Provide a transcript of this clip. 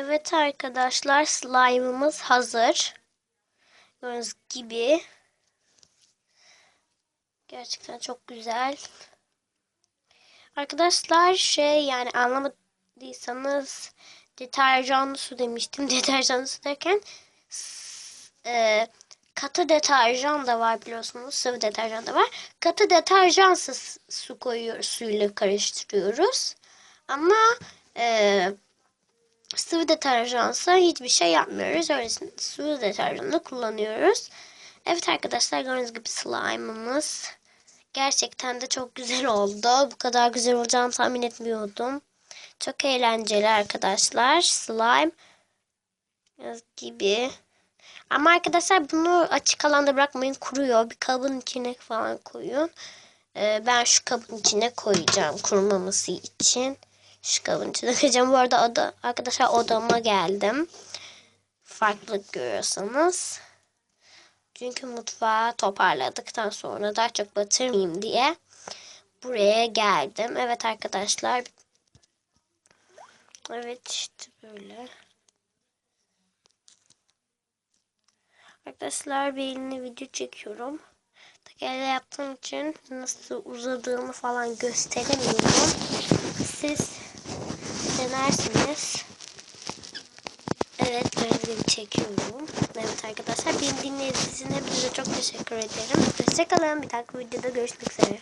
Evet arkadaşlar slime'ımız hazır. Gördüğünüz gibi. Gerçekten çok güzel. Arkadaşlar şey yani anlamadıysanız deterjanlı su demiştim. Deterjanlı su derken e, katı deterjan da var biliyorsunuz. Sıvı deterjan da var. Katı deterjansız su koyuyoruz. Suyla karıştırıyoruz. Ama e, sıvı deterjansa hiçbir şey yapmıyoruz. Öylesine sıvı deterjanı kullanıyoruz. Evet arkadaşlar gördüğünüz gibi slime'ımız gerçekten de çok güzel oldu. Bu kadar güzel olacağını tahmin etmiyordum. Çok eğlenceli arkadaşlar. Slime gibi. Ama arkadaşlar bunu açık alanda bırakmayın. Kuruyor. Bir kabın içine falan koyun. Ee, ben şu kabın içine koyacağım kurumaması için. Şu kabın içine koyacağım. Bu arada oda, arkadaşlar odama geldim. Farklılık görüyorsanız. Çünkü mutfağı toparladıktan sonra daha çok batırmayayım diye buraya geldim. Evet arkadaşlar. Evet işte böyle. Arkadaşlar bir eline video çekiyorum. Tekelle yaptığım için nasıl uzadığımı falan gösteremiyorum. Siz denersiniz. Evet ben çekiyorum. Evet arkadaşlar beni dinlediğiniz için hepinize çok teşekkür ederim. Hoşçakalın. Bir dahaki videoda görüşmek üzere.